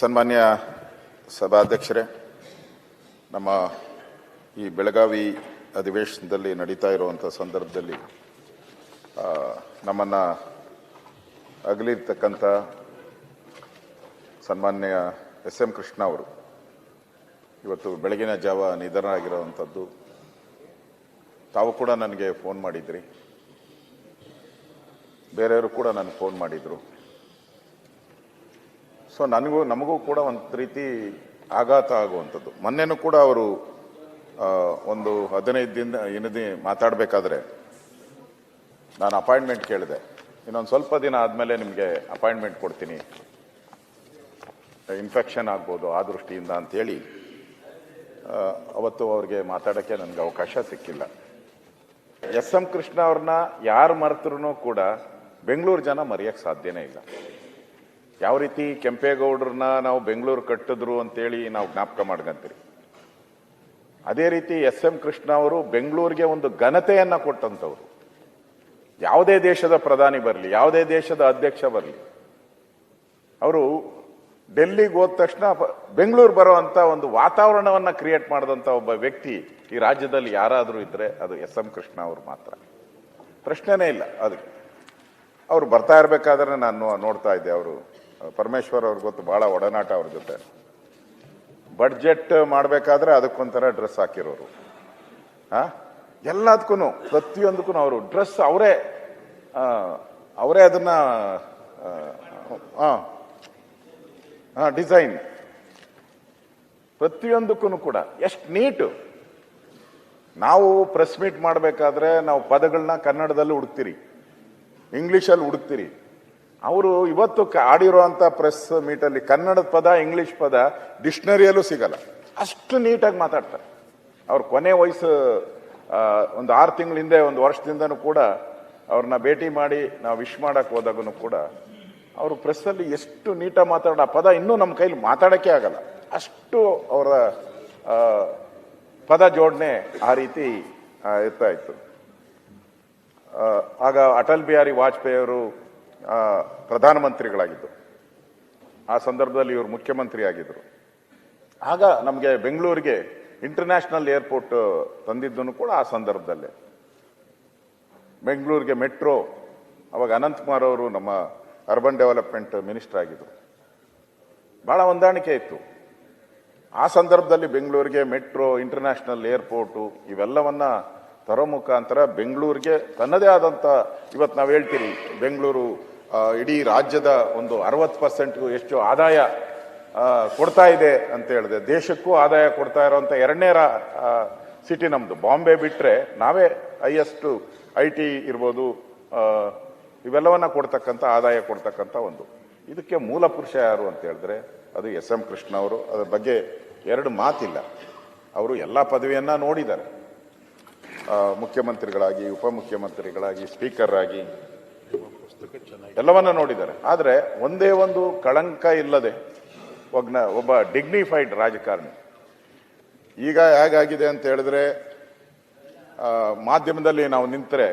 ಸನ್ಮಾನ್ಯ ಸಭಾಧ್ಯಕ್ಷರೇ, ನಮ್ಮ ಈ ಬೆಳಗಾವಿ ಅಧಿವೇಶನದಲ್ಲಿ ನಡೀತಾ ಇರುವಂಥ ಸಂದರ್ಭದಲ್ಲಿ ನಮ್ಮನ್ನು ಅಗಲಿರ್ತಕ್ಕಂಥ ಸನ್ಮಾನ್ಯ ಎಸ್ ಎಂ ಕೃಷ್ಣ ಅವರು, ಇವತ್ತು ಬೆಳಗಿನ ಜಾವ ನಿಧನರಾಗಿರೋವಂಥದ್ದು. ತಾವು ಕೂಡ ನನಗೆ ಫೋನ್ ಮಾಡಿದ್ರಿ. ಬೇರೆಯವರು ಕೂಡ ನನಗೆ ಫೋನ್ ಮಾಡಿದರು. ಸೊ ನನಗೂ, ನಮಗೂ ಕೂಡ ಒಂದು ರೀತಿ ಆಘಾತ ಆಗುವಂಥದ್ದು. ಮೊನ್ನೆನೂ ಕೂಡ ಅವರು ಒಂದು ಹದಿನೈದು ದಿನ ದಿನದಿ ಮಾತಾಡಬೇಕಾದ್ರೆ ನಾನು ಅಪಾಯಿಂಟ್ಮೆಂಟ್ ಕೇಳಿದೆ. ಇನ್ನೊಂದು ಸ್ವಲ್ಪ ದಿನ ಆದಮೇಲೆ ನಿಮಗೆ ಅಪಾಯಿಂಟ್ಮೆಂಟ್ ಕೊಡ್ತೀನಿ. ಇನ್ಫೆಕ್ಷನ್ ಆಗ್ಬೋದು ಆ ದೃಷ್ಟಿಯಿಂದ ಅಂಥೇಳಿ ಅವತ್ತು ಅವ್ರಿಗೆ ಮಾತಾಡೋಕ್ಕೆ ನನಗೆ ಅವಕಾಶ ಸಿಕ್ಕಿಲ್ಲ. ಎಸ್ ಎಂ ಕೃಷ್ಣ ಅವ್ರನ್ನ ಯಾರು ಮರೆತರೂ ಕೂಡ ಬೆಂಗಳೂರು ಜನ ಮರೆಯೋಕ್ಕೆ ಸಾಧ್ಯನೇ ಇಲ್ಲ. ಯಾವ ರೀತಿ ಕೆಂಪೇಗೌಡ್ರನ್ನ ನಾವು ಬೆಂಗಳೂರು ಕಟ್ಟಿದ್ರು ಅಂತೇಳಿ ನಾವು ಜ್ಞಾಪಕ ಮಾಡ್ಕಂತೀರಿ. ಅದೇ ರೀತಿ ಎಸ್ ಎಂ ಕೃಷ್ಣ ಅವರು ಬೆಂಗಳೂರಿಗೆ ಒಂದು ಘನತೆಯನ್ನು ಕೊಟ್ಟಂಥವ್ರು. ಯಾವುದೇ ದೇಶದ ಪ್ರಧಾನಿ ಬರಲಿ, ಯಾವುದೇ ದೇಶದ ಅಧ್ಯಕ್ಷ ಬರಲಿ. ಅವರು ಡೆಲ್ಲಿಗೆ ಹೋದ ತಕ್ಷಣ ಬೆಂಗಳೂರು ಬೆಂಗಳೂರು ಬರುವಂತ ಒಂದು ವಾತಾವರಣವನ್ನ ಕ್ರಿಯೇಟ್ ಮಾಡಿದಂಥ ಒಬ್ಬ ವ್ಯಕ್ತಿ ಈ ರಾಜ್ಯದಲ್ಲಿ ಯಾರಾದರೂ ಇದ್ದರೆ ಅದು ಎಸ್ ಎಂ ಕೃಷ್ಣ ಅವರು ಮಾತ್ರ. ಪ್ರಶ್ನೆನೇ ಇಲ್ಲ ಅದಕ್ಕೆ ಅವರು ಬರ್ತಾ ಇರಬೇಕಾದ್ರೆ ನಾನು ನೋಡ್ತಾ ಇದ್ದೆ ಅವರು. ಪರಮೇಶ್ವರ್ ಅವ್ರ ಗೊತ್ತು ಬಹಳ ಒಡನಾಟ ಅವ್ರ ಜೊತೆ. ಬಡ್ಜೆಟ್ ಮಾಡಬೇಕಾದ್ರೆ ಅದಕ್ಕೊಂಥರ ಡ್ರೆಸ್ ಹಾಕಿರೋರು. ಹಾ? ಎಲ್ಲದಕ್ಕೂ ಪ್ರತಿಯೊಂದಕ್ಕೂ ಅವರು. ಡ್ರೆಸ್ ಅವರೇ ಅವರೇ ಅದನ್ನ ಹಾ ಡಿಸೈನ್ ಪ್ರತಿಯೊಂದಕ್ಕೂ ಕೂಡ, ಎಷ್ಟು ನೀಟು ನಾವು ಪ್ರೆಸ್ ಮೀಟ್ ಮಾಡಬೇಕಾದ್ರೆ ನಾವು ಪದಗಳನ್ನ ಕನ್ನಡದಲ್ಲಿ ಹುಡುಕ್ತೀರಿ ಇಂಗ್ಲೀಷಲ್ಲಿ ಹುಡುಕ್ತೀರಿ ಅವರು ಇವತ್ತು ಆಡಿರುವಂತ ಪ್ರೆಸ್ ಮೀಟಲ್ಲಿ ಕನ್ನಡದ ಪದ ಇಂಗ್ಲಿಷ್ ಪದ ಡಿಕ್ಷನರಿಯಲ್ಲೂ ಸಿಗಲ್ಲ. ಅಷ್ಟು ನೀಟಾಗಿ ಮಾತಾಡ್ತಾರೆ. ಅವ್ರ ಕೊನೆ ವಯಸ್ಸು ಒಂದು ಆರು ತಿಂಗಳ ಹಿಂದೆ, ಒಂದು ವರ್ಷದಿಂದನೂ ಕೂಡ ಅವ್ರನ್ನ ಭೇಟಿ ಮಾಡಿ ನಾವು ವಿಶ್ ಮಾಡಕ್ ಹೋದಾಗೂ ಕೂಡ ಅವರು ಪ್ರೆಸ್ಸಲ್ಲಿ ಎಷ್ಟು ನೀಟಾಗಿ ಮಾತಾಡೋ ಪದ ಇನ್ನೂ ನಮ್ಮ ಕೈಲಿ ಮಾತಾಡೋಕ್ಕೆ ಆಗಲ್ಲ. ಅಷ್ಟು ಅವರ ಪದ ಜೋಡಣೆ ಆ ರೀತಿ ಇರ್ತಾ ಇತ್ತು. ಆಗ ಅಟಲ್ ಬಿಹಾರಿ ವಾಜಪೇಯಿ ಅವರು ಆ, ಪ್ರಧಾನಮಂತ್ರಿಗಳಾಗಿದ್ದರು ಆ ಸಂದರ್ಭದಲ್ಲಿ ಇವರು ಮುಖ್ಯಮಂತ್ರಿ ಆಗಿದ್ದರು ಆಗ ನಮಗೆ ಬೆಂಗಳೂರಿಗೆ ಇಂಟರ್ನ್ಯಾಷನಲ್ ಏರ್ಪೋರ್ಟ್ ತಂದಿದ್ದನ್ನು ಕೂಡ ಆ ಸಂದರ್ಭದಲ್ಲೇ. ಬೆಂಗಳೂರಿಗೆ ಮೆಟ್ರೋ ಅವಾಗ ಅನಂತಕುಮಾರ್ ಅವರು ನಮ್ಮ ಅರ್ಬನ್ ಡೆವಲಪ್ಮೆಂಟ್ ಮಿನಿಸ್ಟರ್ ಆಗಿದ್ದರು ಭಾಳ ಹೊಂದಾಣಿಕೆ ಇತ್ತು. ಆ ಸಂದರ್ಭದಲ್ಲಿ ಬೆಂಗಳೂರಿಗೆ ಮೆಟ್ರೋ ಇಂಟರ್ನ್ಯಾಷನಲ್ ಏರ್ಪೋರ್ಟು ಇವೆಲ್ಲವನ್ನು ತರೋ ಮುಖಾಂತರ ಬೆಂಗಳೂರಿಗೆ ತನ್ನದೇ ಆದಂಥ ಇವತ್ತು ನಾವು ಹೇಳ್ತೀರಿ ಬೆಂಗಳೂರು ಇಡೀ ರಾಜ್ಯದ ಒಂದು ಅರವತ್ತು ಪರ್ಸೆಂಟ್ಗೂ ಎಷ್ಟು ಆದಾಯ ಕೊಡ್ತಾ ಇದೆ ಅಂತ ಹೇಳಿದೆ. ದೇಶಕ್ಕೂ ಆದಾಯ ಕೊಡ್ತಾ ಇರುವಂತ ಎರಡನೇ ಸಿಟಿ ನಮ್ಮದು ಬಾಂಬೆ ಬಿಟ್ಟರೆ ನಾವೇ ಹೈಯೆಸ್ಟ್ ಐ ಟಿ ಇರ್ಬೋದು ಇವೆಲ್ಲವನ್ನ ಕೊಡ್ತಕ್ಕಂಥ, ಆದಾಯ ಕೊಡ್ತಕ್ಕಂಥ ಒಂದು. ಇದಕ್ಕೆ ಮೂಲ ಪುರುಷ ಯಾರು ಅಂತ ಹೇಳಿದ್ರೆ, ಅದು ಎಸ್ ಎಂ ಕೃಷ್ಣ ಅವರು. ಅದರ ಬಗ್ಗೆ ಎರಡು ಮಾತಿಲ್ಲ. ಅವರು ಎಲ್ಲ ಪದವಿಯನ್ನ ನೋಡಿದ್ದಾರೆ. ಮುಖ್ಯಮಂತ್ರಿಗಳಾಗಿ ಉಪಮುಖ್ಯಮಂತ್ರಿಗಳಾಗಿ ಸ್ಪೀಕರ್ ಆಗಿ. ಎಲ್ಲವನ್ನ ನೋಡಿದ್ದಾರೆ. ಆದರೆ ಒಂದೇ ಒಂದು ಕಳಂಕ ಇಲ್ಲದೆ ಒಗ್ನ ಒಬ್ಬ ಡಿಗ್ನಿಫೈಡ್ ರಾಜಕಾರಣಿ. ಈಗ ಹೇಗಾಗಿದೆ ಅಂತ ಹೇಳಿದ್ರೆ ಮಾಧ್ಯಮದಲ್ಲಿ ನಾವು ನಿಂತರೆ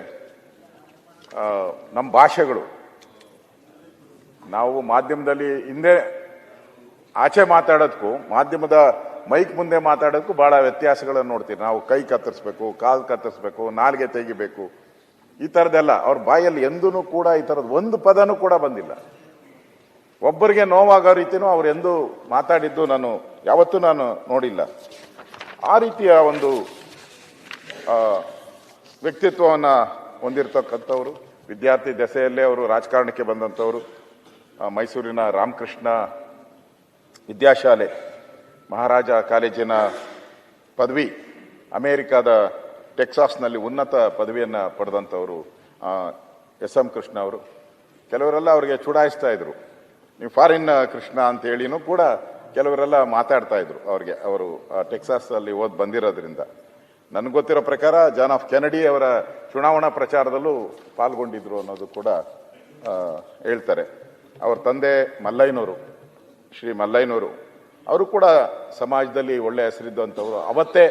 ನಮ್ಮ ಭಾಷೆಗಳು. ನಾವು ಮಾಧ್ಯಮದಲ್ಲಿ ಹಿಂದೆ, ಆಚೆ ಮಾತಾಡೋದಕ್ಕೂ ಮಾಧ್ಯಮದ ಮೈಕ್ ಮುಂದೆ ಮಾತಾಡೋದಕ್ಕೂ ಬಹಳ ವ್ಯತ್ಯಾಸಗಳನ್ನು ನೋಡ್ತೀವಿ ನಾವು ಕೈ ಕತ್ತರಿಸ್ಬೇಕು, ಕಾಲು ಕತ್ತರಿಸ್ಬೇಕು, ನಾಲ್ಗೆ ತೆಗಿಬೇಕು. ಈ ಥರದ್ದೆಲ್ಲ ಅವ್ರ ಬಾಯಲ್ಲಿ ಎಂದೂ ಕೂಡ ಈ ಥರದ್ದು ಒಂದು ಪದನೂ ಕೂಡ ಬಂದಿಲ್ಲ. ಒಬ್ಬರಿಗೆ ನೋವಾಗೋ ರೀತಿನೂ ಅವ್ರು ಎಂದೂ ಮಾತಾಡಿದ್ದು ನಾನು ಯಾವತ್ತೂ ನಾನು ನೋಡಿಲ್ಲ. ಆ ರೀತಿಯ ಒಂದು ವ್ಯಕ್ತಿತ್ವವನ್ನು ಹೊಂದಿರತಕ್ಕಂಥವ್ರು, ವಿದ್ಯಾರ್ಥಿ ದೆಸೆಯಲ್ಲೇ ಅವರು ರಾಜಕಾರಣಕ್ಕೆ ಬಂದಂಥವ್ರು ಮೈಸೂರಿನ ರಾಮಕೃಷ್ಣ ವಿದ್ಯಾಶಾಲೆ, ಮಹಾರಾಜ ಕಾಲೇಜಿನ ಪದವಿ, ಅಮೇರಿಕಾದ ಟೆಕ್ಸಾಸ್ನಲ್ಲಿ ಉನ್ನತ ಪದವಿಯನ್ನು ಪಡೆದಂಥವರು ಎಸ್. ಎಂ. ಕೃಷ್ಣ ಅವರು. ಕೆಲವರೆಲ್ಲ ಅವರಿಗೆ ಚುಡಾಯಿಸ್ತಾ ಇದ್ರು. ನೀವು ಫಾರಿನ್, ಕೃಷ್ಣ ಅಂತೇಳಿನೂ ಕೂಡ ಕೆಲವರೆಲ್ಲ ಮಾತಾಡ್ತಾ ಇದ್ರು ಅವ್ರಿಗೆ, ಅವರು ಟೆಕ್ಸಾಸಲ್ಲಿ ಓದ್ ಬಂದಿರೋದ್ರಿಂದ. ನನಗೆ ಗೊತ್ತಿರೋ ಪ್ರಕಾರ ಜಾನ್ ಆಫ್ ಕೆನಡಿ ಅವರ ಚುನಾವಣಾ ಪ್ರಚಾರದಲ್ಲೂ ಪಾಲ್ಗೊಂಡಿದ್ರು ಅನ್ನೋದು ಕೂಡ ಹೇಳ್ತಾರೆ. ಅವ್ರ ತಂದೆ ಮಲ್ಲಯ್ಯನವರು ಶ್ರೀ ಮಲ್ಲಯ್ಯನವರು ಅವರು ಕೂಡ ಸಮಾಜದಲ್ಲಿ ಒಳ್ಳೆ ಹೆಸರಿದ್ದಂಥವ್ರು. ಅವತ್ತೇ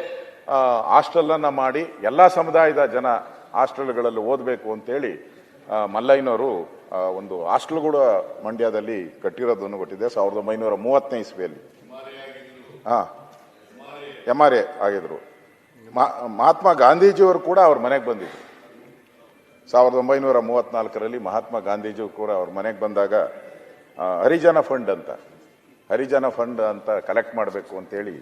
ಹಾಸ್ಟೆಲ್ ಅನ್ನ ಮಾಡಿ ಎಲ್ಲ ಸಮುದಾಯದ ಜನ ಹಾಸ್ಟೆಲ್ಗಳಲ್ಲಿ ಓದಬೇಕು ಅಂತೇಳಿ ಮಲ್ಲಯ್ಯನವರು ಒಂದು ಹಾಸ್ಟೆಲ್ ಕೂಡ ಮಂಡ್ಯದಲ್ಲಿ ಕಟ್ಟಿರೋದನ್ನು ಕೊಟ್ಟಿದೆ ಸಾವಿರದ ಒಂಬೈನೂರ ಮೂವತ್ತನೇ ಇಸ್ವಿಯಲ್ಲಿ. ಹಾಂ. ಎಂ ಆರ್ ಎ ಆಗಿದ್ರು. ಮಹಾತ್ಮ ಗಾಂಧೀಜಿಯವರು ಕೂಡ ಅವ್ರ ಮನೆಗೆ ಬಂದಿದ್ರು. ಸಾವಿರದ ಒಂಬೈನೂರ ಮೂವತ್ನಾಲ್ಕರಲ್ಲಿ ಮಹಾತ್ಮ ಗಾಂಧೀಜಿಯವರು ಕೂಡ ಅವ್ರ ಮನೆಗೆ ಬಂದಾಗ ಹರಿಜನ ಫಂಡ್ ಅಂತ, ಹರಿಜನ ಫಂಡ್ ಅಂತ ಕಲೆಕ್ಟ್ ಮಾಡಬೇಕು ಅಂತೇಳಿ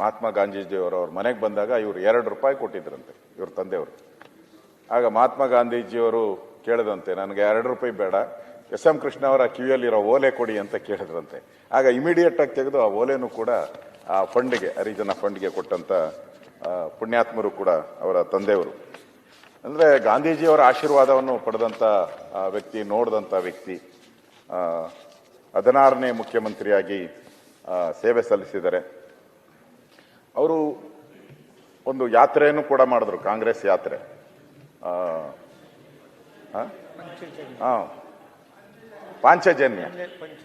ಮಹಾತ್ಮ ಗಾಂಧೀಜಿಯವರು ಅವ್ರ ಮನೆಗೆ ಬಂದಾಗ ಇವರು ಎರಡು ರೂಪಾಯಿ ಕೊಟ್ಟಿದ್ರಂತೆ, ಇವ್ರ ತಂದೆಯವರು. ಆಗ ಮಹಾತ್ಮ ಗಾಂಧೀಜಿಯವರು ಕೇಳಿದಂತೆ, ನನಗೆ ಎರಡು ರೂಪಾಯಿ ಬೇಡ, ಎಸ್ ಎಂ ಕೃಷ್ಣ ಅವರ ಕಿವಿಯಲ್ಲಿರೋ ಓಲೆ ಕೊಡಿ ಅಂತ ಕೇಳಿದ್ರಂತೆ. ಆಗ ಇಮಿಡಿಯೇಟ್ ಆಗಿ ತೆಗೆದು ಆ ಓಲೆನೂ ಕೂಡ ಆ ಫಂಡ್ಗೆ, ಹರಿಜನ ಫಂಡ್ಗೆ ಕೊಟ್ಟಂತ ಪುಣ್ಯಾತ್ಮರು ಕೂಡ ಅವರ ತಂದೆಯವರು. ಅಂದ್ರೆ ಗಾಂಧೀಜಿಯವರ ಆಶೀರ್ವಾದವನ್ನು ಪಡೆದಂತ ವ್ಯಕ್ತಿ, ನೋಡಿದಂತ ವ್ಯಕ್ತಿ ಹದಿನಾರನೇ ಮುಖ್ಯಮಂತ್ರಿಯಾಗಿ ಸೇವೆ ಸಲ್ಲಿಸಿದ್ದಾರೆ. ಅವರು ಒಂದು ಯಾತ್ರೆಯನ್ನು ಕೂಡ ಮಾಡಿದ್ರು ಕಾಂಗ್ರೆಸ್ ಯಾತ್ರೆ? ಆ, ಪಾಂಚಜನ್ಯ.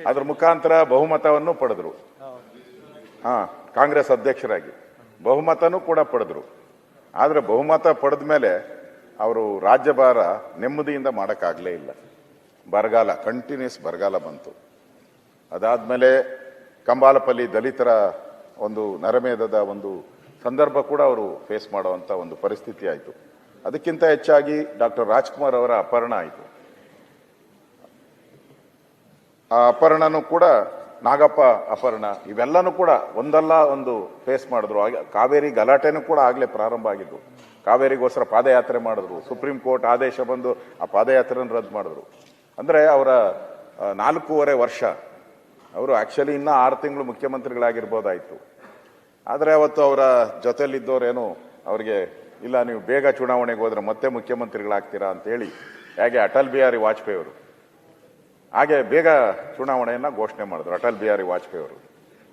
ಅದ್ರ ಮುಖಾಂತರ ಬಹುಮತವನ್ನು ಪಡೆದ್ರು. ಹಾ ಕಾಂಗ್ರೆಸ್ ಅಧ್ಯಕ್ಷರಾಗಿ. ಬಹುಮತನೂ ಕೂಡ ಪಡೆದ್ರು. ಆದರೆ ಬಹುಮತ ಪಡೆದ ಮೇಲೆ ಅವರು ರಾಜ್ಯಭಾರ ನೆಮ್ಮದಿಯಿಂದ ಮಾಡೋಕ್ಕಾಗಲೇ ಇಲ್ಲ. ಬರಗಾಲ ಕಂಟಿನ್ಯೂಸ್ ಬರಗಾಲ ಬಂತು. ಅದಾದಮೇಲೆ ಕಂಬಾಲಪಲ್ಲಿ ದಲಿತರ ಒಂದು ನರಮೇಧದ ಒಂದು ಸಂದರ್ಭ ಕೂಡ ಅವರು ಫೇಸ್ ಮಾಡುವಂಥ ಒಂದು ಪರಿಸ್ಥಿತಿ ಆಯಿತು. ಅದಕ್ಕಿಂತ ಹೆಚ್ಚಾಗಿ ಡಾಕ್ಟರ್ ರಾಜ್ಕುಮಾರ್ ಅವರ ಅಪಹರಣ ಆಯಿತು. ಆ ಅಪಹರಣನೂ ಕೂಡ ನಾಗಪ್ಪ ಅಪಹರಣ, ಇವೆಲ್ಲನೂ ಕೂಡ ಒಂದಲ್ಲ ಒಂದು ಫೇಸ್ ಮಾಡಿದ್ರು. ಹಾಗೆ ಕಾವೇರಿ ಗಲಾಟೆನೂ ಕೂಡ ಆಗಲೇ ಪ್ರಾರಂಭ ಆಗಿದ್ದು. ಕಾವೇರಿಗೋಸ್ಕರ ಪಾದಯಾತ್ರೆ ಮಾಡಿದ್ರು. ಸುಪ್ರೀಂ ಕೋರ್ಟ್ ಆದೇಶ ಬಂದು ಆ ಪಾದಯಾತ್ರೆಯನ್ನು ರದ್ದು ಮಾಡಿದ್ರು. ಅಂದರೆ ಅವರ ನಾಲ್ಕೂವರೆ ವರ್ಷ. ಅವರು ಆ್ಯಕ್ಚುಲಿ ಇನ್ನೂ ಆರು ತಿಂಗಳು ಮುಖ್ಯಮಂತ್ರಿಗಳಾಗಿರ್ಬೋದಾಯ್ತು. ಆದರೆ ಅವತ್ತು ಅವರ ಜೊತೆಯಲ್ಲಿದ್ದವರೇನು ಅವರಿಗೆ, ಇಲ್ಲ, ನೀವು ಬೇಗ ಚುನಾವಣೆಗೆ ಹೋದ್ರೆ ಮತ್ತೆ ಮುಖ್ಯಮಂತ್ರಿಗಳಾಗ್ತೀರಾ? ಅಂತೇಳಿ ಹೇಗೆ ಅಟಲ್ ಬಿಹಾರಿ ವಾಜಪೇಯಿ ಅವರು, ಹಾಗೆ ಬೇಗ ಚುನಾವಣೆಯನ್ನು ಘೋಷಣೆ ಮಾಡಿದ್ರು ಅಟಲ್ ಬಿಹಾರಿ ವಾಜಪೇಯಿ ಅವರು.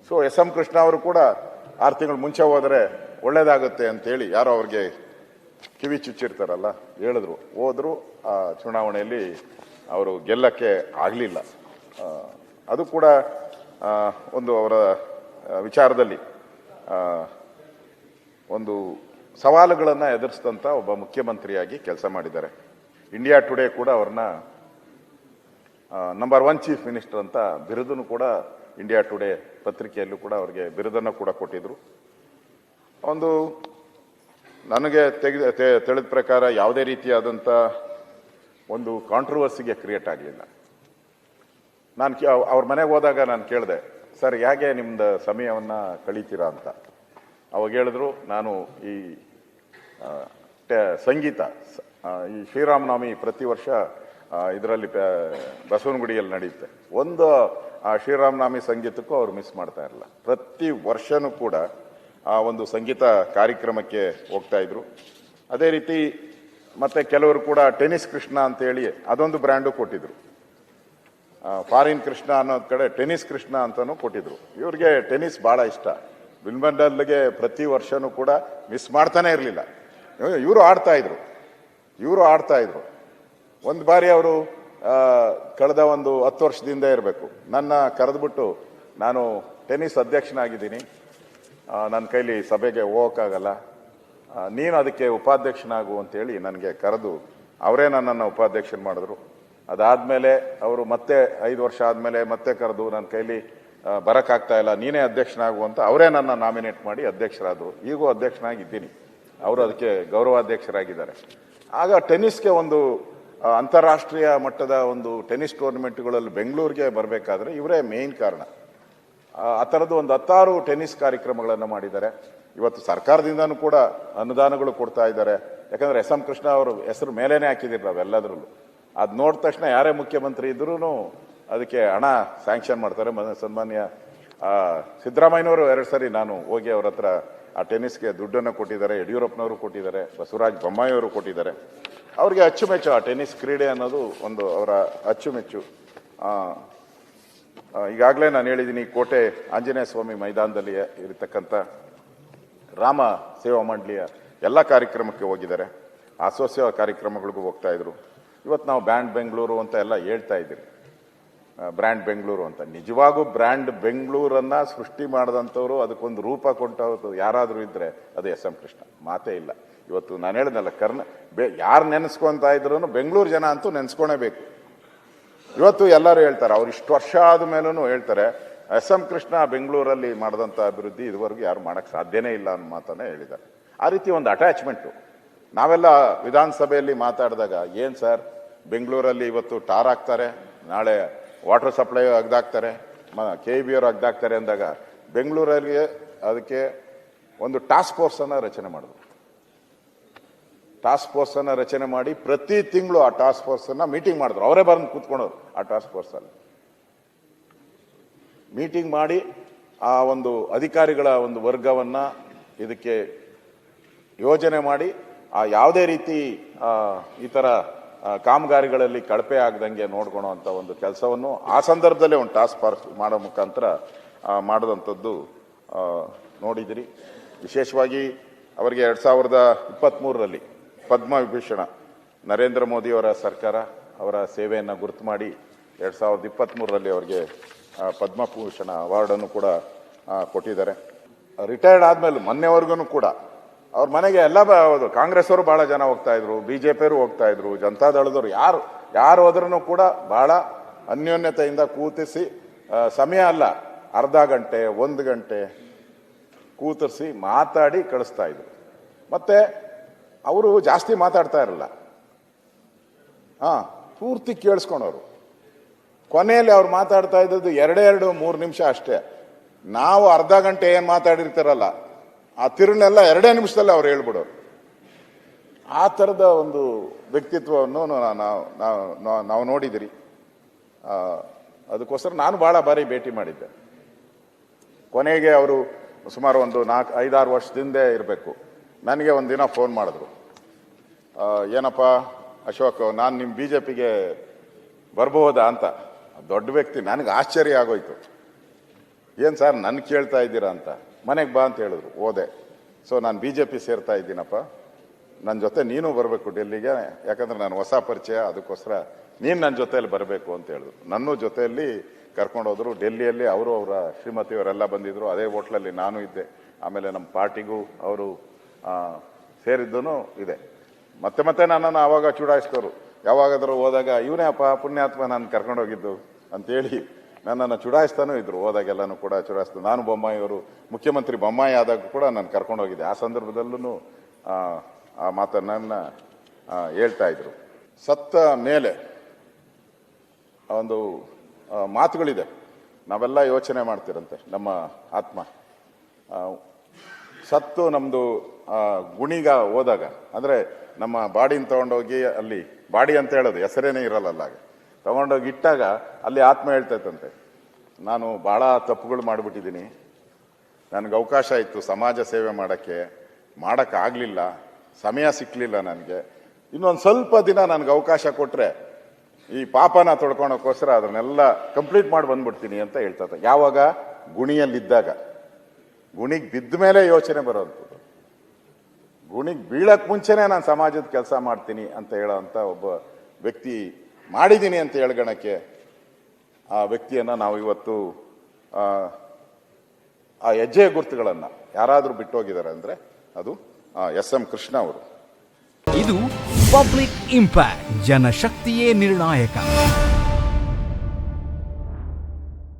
ಸೊ ಎಸ್ ಎಂ ಕೃಷ್ಣ ಅವರು ಕೂಡ ಆರು ತಿಂಗಳು ಮುಂಚೆ ಹೋದರೆ ಒಳ್ಳೇದಾಗುತ್ತೆ ಅಂತೇಳಿ ಯಾರೋ ಅವ್ರಿಗೆ ಕಿವಿ ಚುಚ್ಚಿರ್ತಾರಲ್ಲ, ಹೇಳಿದ್ರು. ಹೋದ್ರು, ಆ ಚುನಾವಣೆಯಲ್ಲಿ ಅವರು ಗೆಲ್ಲಕ್ಕೆ ಆಗಲಿಲ್ಲ. ಅದು ಕೂಡ ಒಂದು ಅವರ ವಿಚಾರದಲ್ಲಿ. ಒಂದು ಸವಾಲುಗಳನ್ನು ಎದುರಿಸಿದಂಥ ಒಬ್ಬ ಮುಖ್ಯಮಂತ್ರಿಯಾಗಿ ಕೆಲಸ ಮಾಡಿದ್ದಾರೆ. ಇಂಡಿಯಾ ಟುಡೇ ಕೂಡ ಅವ್ರನ್ನ ನಂಬರ್ ಒನ್ ಚೀಫ್ ಮಿನಿಸ್ಟರ್ ಅಂತ ಬಿರುದನ್ನು ಕೂಡ ಇಂಡಿಯಾ ಟುಡೇ ಪತ್ರಿಕೆಯಲ್ಲೂ ಕೂಡ ಅವರಿಗೆ ಬಿರುದನ್ನು ಕೂಡ ಕೊಟ್ಟಿದ್ರು. ಒಂದು ನನಗೆ ತೆಗೆದ ತಿಳಿದ ಪ್ರಕಾರ ಯಾವುದೇ ರೀತಿಯಾದಂಥ ಒಂದು ಕಾಂಟ್ರವರ್ಸಿಗೆ ಕ್ರಿಯೇಟ್ ಆಗಲಿಲ್ಲ. ನಾನು ಅವ್ರ ಮನೆಗೆ ಹೋದಾಗ ನಾನು ಕೇಳಿದೆ ಸರ್, ಹೇಗೆ ನಿಮ್ದು ಸಮಯವನ್ನು ಕಳೀತೀರಾ ಅಂತ? ಅವಾಗ ಹೇಳಿದ್ರು, ನಾನು ಈ ಸಂಗೀತ ಈ ಶ್ರೀರಾಮನವಮಿ ಪ್ರತಿ ವರ್ಷ ಇದರಲ್ಲಿ ಬಸವನಗುಡಿಯಲ್ಲಿ ನಡೆಯುತ್ತೆ. ಒಂದು, ಆ ಶ್ರೀರಾಮನವಮಿ ಸಂಗೀತಕ್ಕೂ ಅವರು ಮಿಸ್ ಮಾಡ್ತಾ ಇರಲ್ಲ. ಪ್ರತಿ ವರ್ಷನೂ ಕೂಡ ಆ ಒಂದು ಸಂಗೀತ ಕಾರ್ಯಕ್ರಮಕ್ಕೆ ಹೋಗ್ತಾ ಇದ್ರು. ಅದೇ ರೀತಿ, ಮತ್ತೆ ಕೆಲವರು ಕೂಡ ಟೆನಿಸ್ ಕೃಷ್ಣ ಅಂತ ಹೇಳಿ ಅದೊಂದು ಬ್ರ್ಯಾಂಡು ಕೊಟ್ಟಿದ್ರು. ಫಾರಿನ್ ಕೃಷ್ಣ ಅನ್ನೋದ್ ಕಡೆ ಟೆನಿಸ್ ಕೃಷ್ಣ ಅಂತಾನು ಕೊಟ್ಟಿದ್ರು. ಇವ್ರಿಗೆ ಟೆನಿಸ್ ಬಹಳ ಇಷ್ಟ. ವಿಲ್ಮಂಡಲ್ಗೆ ಪ್ರತಿ ವರ್ಷನೂ ಕೂಡ ಮಿಸ್ ಮಾಡ್ತಾನೆ ಇರಲಿಲ್ಲ. ಇವರು ಆಡ್ತಾ ಇದ್ರು. ಇವರು ಆಡ್ತಾ ಇದ್ರು. ಒಂದು ಬಾರಿ ಅವರು ಕಳೆದ ಒಂದು ಹತ್ತು ವರ್ಷದಿಂದ ಇರಬೇಕು. ನನ್ನ ಕರೆದ್ಬಿಟ್ಟು ನಾನು ಟೆನಿಸ್ ಅಧ್ಯಕ್ಷನಾಗಿದ್ದೀನಿ. ನನ್ನ ಕೈಲಿ ಸಭೆಗೆ ಹೋಗೋಕ್ಕಾಗಲ್ಲ. ನೀನು ಅದಕ್ಕೆ ಉಪಾಧ್ಯಕ್ಷನಾಗು ಅಂತೇಳಿ ನನಗೆ ಕರೆದು, ಅವರೇ ನನ್ನನ್ನು ಉಪಾಧ್ಯಕ್ಷನ ಮಾಡಿದ್ರು. ಅದಾದ್ಮೇಲೆ ಅವರು ಮತ್ತೆ ಐದು ವರ್ಷ ಆದಮೇಲೆ ಮತ್ತೆ ಕರೆದು ನನ್ನ ಕೈಲಿ ಬರೋಕ್ಕಾಗ್ತಾ ಇಲ್ಲ, ನೀನೇ ಅಧ್ಯಕ್ಷನಾಗು ಅಂತ ಅವರೇ ನನ್ನ ನಾಮಿನೇಟ್ ಮಾಡಿ ಅಧ್ಯಕ್ಷರಾದರು. ಈಗೂ ಅಧ್ಯಕ್ಷನಾಗಿದ್ದೀನಿ. ಅವರು ಅದಕ್ಕೆ ಗೌರವಾಧ್ಯಕ್ಷರಾಗಿದ್ದಾರೆ. ಆಗ ಟೆನ್ನಿಸ್ಗೆ ಒಂದು ಅಂತಾರಾಷ್ಟ್ರೀಯ ಮಟ್ಟದ ಒಂದು ಟೆನ್ನಿಸ್ ಟೂರ್ನಮೆಂಟ್ಗಳಲ್ಲಿ ಬೆಂಗಳೂರಿಗೆ ಬರಬೇಕಾದ್ರೆ ಇವರೇ ಮೇಯ್ನ್ ಕಾರಣ. ಆ ಥರದ್ದು ಒಂದು ಹತ್ತಾರು ಟೆನ್ನಿಸ್ ಕಾರ್ಯಕ್ರಮಗಳನ್ನು ಮಾಡಿದ್ದಾರೆ. ಇವತ್ತು ಸರ್ಕಾರದಿಂದನೂ ಕೂಡ ಅನುದಾನಗಳು ಕೊಡ್ತಾ ಇದ್ದಾರೆ. ಯಾಕಂದ್ರೆ ಎಸ್ ಎಂ ಕೃಷ್ಣ ಅವರು ಹೆಸರು ಮೇಲೇನೆ ಹಾಕಿದ್ದೀರಿ ನಾವೆಲ್ಲದರಲ್ಲೂ. ಅದು ನೋಡಿದ ತಕ್ಷಣ ಯಾರೇ ಮುಖ್ಯಮಂತ್ರಿ ಇದ್ರೂ ಅದಕ್ಕೆ ಹಣ ಸ್ಯಾಂಕ್ಷನ್ ಮಾಡ್ತಾರೆ. ಸನ್ಮಾನ್ಯ ಸಿದ್ದರಾಮಯ್ಯನವರು ಎರಡು ಸರಿ ನಾನು ಹೋಗಿ ಅವ್ರ ಹತ್ರ ಆ ಟೆನ್ನಿಸ್ಗೆ ದುಡ್ಡನ್ನು ಕೊಟ್ಟಿದ್ದಾರೆ. ಯಡಿಯೂರಪ್ಪನವರು ಕೊಟ್ಟಿದ್ದಾರೆ. ಬಸವರಾಜ್ ಬೊಮ್ಮಾಯಿ ಅವರು ಕೊಟ್ಟಿದ್ದಾರೆ. ಅವ್ರಿಗೆ ಅಚ್ಚುಮೆಚ್ಚು ಆ ಟೆನ್ನಿಸ್ ಕ್ರೀಡೆ ಅನ್ನೋದು ಒಂದು ಅವರ ಅಚ್ಚುಮೆಚ್ಚು. ಈಗಾಗಲೇ ನಾನು ಹೇಳಿದ್ದೀನಿ, ಕೋಟೆ ಆಂಜನೇಯ ಸ್ವಾಮಿ ಮೈದಾನದಲ್ಲಿ ಇರತಕ್ಕಂಥ ರಾಮ ಸೇವಾ ಮಂಡಳಿಯ ಎಲ್ಲ ಕಾರ್ಯಕ್ರಮಕ್ಕೆ ಹೋಗಿದ್ದಾರೆ. ಆಸೋಸ್ಯ ಕಾರ್ಯಕ್ರಮಗಳಿಗೂ ಹೋಗ್ತಾ ಇದ್ರು. ಇವತ್ತು ನಾವು ಬ್ರ್ಯಾಂಡ್ ಬೆಂಗಳೂರು ಅಂತ ಎಲ್ಲ ಹೇಳ್ತಾ ಇದ್ದೀವಿ. ಬ್ರ್ಯಾಂಡ್ ಬೆಂಗಳೂರು ಅಂತ. ನಿಜವಾಗೂ ಬ್ರ್ಯಾಂಡ್ ಬೆಂಗಳೂರನ್ನು ಸೃಷ್ಟಿ ಮಾಡಿದಂಥವ್ರು ಅದಕ್ಕೊಂದು ರೂಪ ಕೊಟ್ಟವ್ರು ಯಾರಾದರೂ ಇದ್ದರೆ ಅದು ಎಸ್ ಎಂ ಕೃಷ್ಣ. ಮಾತೇ ಇಲ್ಲ. ಇವತ್ತು ನಾನು ಹೇಳ್ದಲ್ಲ ಕರ್ನ, ಬೆ, ಯಾರು ನೆನೆಸ್ಕೊಂತ ಇದ್ರು ಬೆಂಗಳೂರು ಜನ ಅಂತೂ ನೆನೆಸ್ಕೊಳೇಬೇಕು ಇವತ್ತು ಎಲ್ಲರೂ ಹೇಳ್ತಾರೆ, ಅವ್ರು ಇಷ್ಟು ವರ್ಷ ಆದ ಮೇಲೂ ಹೇಳ್ತಾರೆ, ಎಸ್ ಎಂ ಕೃಷ್ಣ ಬೆಂಗಳೂರಲ್ಲಿ ಮಾಡಿದಂಥ ಅಭಿವೃದ್ಧಿ ಇದುವರೆಗೂ ಯಾರು ಮಾಡೋಕ್ಕೆ ಸಾಧ್ಯನೇ ಇಲ್ಲ ಅನ್ನೋ ಮಾತನ್ನೇ ಹೇಳಿದ್ದಾರೆ. ಆ ರೀತಿ ಒಂದು ಅಟ್ಯಾಚ್ಮೆಂಟು ನಾವೆಲ್ಲ ವಿಧಾನಸಭೆಯಲ್ಲಿ ಮಾತಾಡಿದಾಗ, ಏನು ಸರ್? ಬೆಂಗಳೂರಲ್ಲಿ ಇವತ್ತು ಟಾರ್ ಹಾಕ್ತಾರೆ, ನಾಳೆ ವಾಟರ್ ಸಪ್ಲೈ ಅಗ್ದಾಕ್ತಾರೆ ಕೆ ಬಿ ಅವರು ಅಗ್ದಾಕ್ತಾರೆ ಅಂದಾಗ ಬೆಂಗಳೂರಲ್ಲಿ ಅದಕ್ಕೆ ಒಂದು ಟಾಸ್ಕ್ ಫೋರ್ಸನ್ನು ರಚನೆ ಮಾಡಿದ್ರು. ಟಾಸ್ಕ್ ಫೋರ್ಸನ್ನು ರಚನೆ ಮಾಡಿ ಪ್ರತಿ ತಿಂಗಳು ಆ ಟಾಸ್ಕ್ ಫೋರ್ಸನ್ನು ಮೀಟಿಂಗ್ ಮಾಡಿದ್ರು. ಅವರೇ ಬಂದು ಕೂತ್ಕೊಂಡವ್ರು ಆ ಟಾಸ್ಕ್ ಫೋರ್ಸಲ್ಲಿ. ಮೀಟಿಂಗ್ ಮಾಡಿ ಆ ಒಂದು ಅಧಿಕಾರಿಗಳ ಒಂದು ವರ್ಗವನ್ನು ಇದಕ್ಕೆ ಯೋಜನೆ ಮಾಡಿ ಯಾವುದೇ ರೀತಿ ಆ, ಈ ಥರ ಆ, ಕಾಮಗಾರಿಗಳಲ್ಲಿ ಕಳಪೆ ಆಗದಂಗೆ ನೋಡ್ಕೊಳೋ ಅಂತ ಒಂದು ಕೆಲಸವನ್ನು ಆ ಸಂದರ್ಭದಲ್ಲೇ ಒಂದು ಟಾಸ್ಕ್ ಫೋರ್ಸ್ ಮಾಡೋ ಮುಖಾಂತರ ಆ, ಮಾಡಿದಂಥದ್ದು ಆ, ನೋಡಿದಿರಿ. ವಿಶೇಷವಾಗಿ ಅವರಿಗೆ ಎರಡು ಸಾವಿರದ ಇಪ್ಪತ್ತ್ಮೂರರಲ್ಲಿ ಪದ್ಮ ವಿಭೂಷಣ ನರೇಂದ್ರ ಮೋದಿಯವರ ಸರ್ಕಾರ ಅವರ ಸೇವೆಯನ್ನು ಗುರುತು ಮಾಡಿ ಎರಡು ಸಾವಿರದ ಇಪ್ಪತ್ತ್ಮೂರರಲ್ಲಿ ಅವರಿಗೆ ಆ, ಪದ್ಮಭೂಷಣ ಅವಾರ್ಡನ್ನು ಕೂಡ ಆ, ಕೊಟ್ಟಿದ್ದಾರೆ. ರಿಟೈರ್ಡ್ ಆದಮೇಲೆ ಮೊನ್ನೆವರೆಗೂ ಕೂಡ ಅವ್ರ ಮನೆಗೆ ಎಲ್ಲ ಬ- ಕಾಂಗ್ರೆಸ್ ಅವರು ಬಹಳ ಜನ ಹೋಗ್ತಾ ಇದ್ರು, ಬಿಜೆಪಿಯವರು ಹೋಗ್ತಾ ಇದ್ರು, ಜನತಾದಳದವರು ಯಾರು ಯಾರು ಹೋದ್ರೂ ಕೂಡ ಬಹಳ ಅನ್ಯೋನ್ಯತೆಯಿಂದ ಕೂತಿಸಿ ಸಮಯ ಅಲ್ಲ, ಅರ್ಧ ಗಂಟೆ, ಒಂದು ಗಂಟೆ ಕೂತರಿಸಿ ಮಾತಾಡಿ ಕಳಿಸ್ತಾ ಇದ್ರು. ಮತ್ತೆ ಅವರು ಜಾಸ್ತಿ ಮಾತಾಡ್ತಾ ಇರಲ್ಲ. ಹಾ, ಪೂರ್ತಿ ಕೇಳಿಸ್ಕೊಂಡವ್ರು. ಕೊನೆಯಲ್ಲಿ ಅವ್ರು ಮಾತಾಡ್ತಾ ಇದ್ದದ್ದು ಎರಡೆರಡು ಎರಡು ಮೂರು ನಿಮಿಷ ಅಷ್ಟೇ. ನಾವು ಅರ್ಧ ಗಂಟೆ ಏನು ಮಾತಾಡಿರ್ತಾರಲ್ಲ ಆ ತಿರುನೆಲ್ಲ ಎರಡೇ ನಿಮಿಷದಲ್ಲಿ ಅವ್ರು ಹೇಳ್ಬಿಡೋರು. ಆ ಥರದ ಒಂದು ವ್ಯಕ್ತಿತ್ವವನ್ನು ನಾವು, ನಾವು- ನಾವು- ನೋಡಿದಿರಿ. ಅದಕ್ಕೋಸ್ಕರ ನಾನು ಭಾಳ ಬಾರಿ ಭೇಟಿ ಮಾಡಿದ್ದೆ. ಕೊನೆಗೆ ಅವರು ಸುಮಾರು ಒಂದು ನಾಲ್ಕು, ಐದಾರು ವರ್ಷದಿಂದ ಇರಬೇಕು. ನನಗೆ ಒಂದು ದಿನ ಫೋನ್ ಮಾಡಿದ್ರು. ಏನಪ್ಪ ಅಶೋಕ್, ನಾನು ನಿಮ್ಮ ಬಿ ಜೆ ಪಿಗೆ ಬರ್ಬೋದಾ ಅಂತ. ದೊಡ್ಡ ವ್ಯಕ್ತಿ, ನನಗೆ ಆಶ್ಚರ್ಯ ಆಗೋಯ್ತು. ಏನು ಸರ್ ನನ್ನ ಕೇಳ್ತಾ ಇದ್ದೀರಾ ಅಂತ. ಮನೆಗೆ ಬಾ ಅಂತ ಹೇಳಿದ್ರು, ಓದೆ. ಸೊ ನಾನು ಬಿ ಜೆ ಪಿ ಸೇರ್ತಾ ಇದ್ದೀನಪ್ಪ. ನನ್ನ ಜೊತೆ ನೀನು ಬರಬೇಕು ಡೆಲ್ಲಿಗೆ, ಯಾಕಂದ್ರೆ ನಾನು ಹೊಸ ಪರಿಚಯ, ಅದಕ್ಕೋಸ್ಕರ ನೀನು ನನ್ನ ಜೊತೆಯಲ್ಲಿ ಬರಬೇಕು ಅಂತ ಹೇಳಿದ್ರು. ನನ್ನ ಜೊತೆಯಲ್ಲಿ ಕರ್ಕೊಂಡು ಹೋದ್ರು. ಡೆಲ್ಲಿಯಲ್ಲಿ ಅವರು ಅವರ ಶ್ರೀಮತಿಯವರೆಲ್ಲ ಬಂದಿದ್ರು. ಅದೇ ಹೋಟ್ಲಲ್ಲಿ ನಾನು ಇದ್ದೆ. ಆಮೇಲೆ ನಮ್ಮ ಪಾರ್ಟಿಗೂ ಅವರು ಸೇರಿದ್ದೂ ಇದೆ. ಮತ್ತೆ ಮತ್ತೆ ನನ್ನನ್ನು ಆವಾಗ ಚುಡಾಯಿಸಿದವರು ಯಾವಾಗಾದರೂ ಹೋದಾಗ, ಇವನೇ ಅಪ್ಪ, ಪುಣ್ಯಾತ್ಮ, ನಾನು ಕರ್ಕೊಂಡೋಗಿದ್ದು ಅಂತೇಳಿ ನನ್ನನ್ನು ಚುಡಾಯಿಸ್ತಾನೂ ಇದ್ರು. ಹೋದಾಗೆಲ್ಲನೂ ಕೂಡ ಚುಡಾಯಿಸ್ತಾನೆ ನಾನು ಬೊಮ್ಮಾಯಿಯವರು ಮುಖ್ಯಮಂತ್ರಿ ಬೊಮ್ಮಾಯಿ ಆದಾಗ ಕೂಡ ನಾನು ಕರ್ಕೊಂಡು ಹೋಗಿದ್ದೆ. ಆ ಸಂದರ್ಭದಲ್ಲೂ ಆ, ಮಾತನ್ನ ಹೇಳ್ತಾ ಇದ್ರು. ಸತ್ತ ಮೇಲೆ ಒಂದು ಮಾತುಗಳಿದೆ. ನಾವೆಲ್ಲ ಯೋಚನೆ ಮಾಡ್ತಿರಂತೆ ನಮ್ಮ ಆತ್ಮ. ಸತ್ತು ನಮ್ಮದು ಗುಣಿಗ ಹೋದಾಗ ಅಂದರೆ ನಮ್ಮ ಬಾಡಿನ ತಗೊಂಡೋಗಿ ಅಲ್ಲಿ ಬಾಡಿ ಅಂತ ಹೇಳೋದು ಹೆಸರೇನೇ ಇರಲ್ಲ ಆಗ ತಗೊಂಡೋಗಿ ಇಟ್ಟಾಗ ಅಲ್ಲಿ ಆತ್ಮ ಹೇಳ್ತೈತಂತೆ. ನಾನು ಭಾಳ ತಪ್ಪುಗಳು ಮಾಡಿಬಿಟ್ಟಿದ್ದೀನಿ. ನನಗೆ ಅವಕಾಶ ಇತ್ತು ಸಮಾಜ ಸೇವೆ ಮಾಡೋಕ್ಕೆ. ಮಾಡೋಕ್ಕಾಗಲಿಲ್ಲ ಸಮಯ ಸಿಕ್ಕಲಿಲ್ಲ ನನಗೆ. ಇನ್ನೊಂದು ಸ್ವಲ್ಪ ದಿನ ನನಗೆ ಅವಕಾಶ ಕೊಟ್ಟರೆ ಈ ಪಾಪನ ತೊಡ್ಕೊಳಕ್ಕೋಸ್ಕರ ಅದನ್ನೆಲ್ಲ ಕಂಪ್ಲೀಟ್ ಮಾಡಿ ಬಂದ್ಬಿಡ್ತೀನಿ ಅಂತ ಹೇಳ್ತದೆ ಯಾವಾಗ? ಗುಣಿಯಲ್ಲಿದ್ದಾಗ. ಗುಣಿಗೆ ಬಿದ್ದ ಮೇಲೆ ಯೋಚನೆ ಬರೋವಂಥದ್ದು. ಗುಣಿಗೆ ಬೀಳಕ್ಕೆ ಮುಂಚೆನೇ ನಾನು ಸಮಾಜದ ಕೆಲಸ ಮಾಡ್ತೀನಿ ಅಂತ ಹೇಳೋವಂಥ ಒಬ್ಬ ವ್ಯಕ್ತಿ ಮಾಡಿದ್ದೀನಿ ಅಂತ ಹೇಳ್ಗಣಕ್ಕೆ ಆ ವ್ಯಕ್ತಿಯನ್ನು ನಾವು ಇವತ್ತು ಆ, ಹೆಜ್ಜೆಯ ಹೆಜ್ಜೆ ಗುರುತುಗಳನ್ನು ಯಾರಾದರೂ ಬಿಟ್ಟೋಗಿದ್ದಾರೆ ಅಂದರೆ ಅದು ಎಸ್ ಎಂ ಕೃಷ್ಣ ಅವರು. ಇದು ಪಬ್ಲಿಕ್ ಇಂಪ್ಯಾಕ್ಟ್ ಜನಶಕ್ತಿಯೇ ನಿರ್ಣಾಯಕ.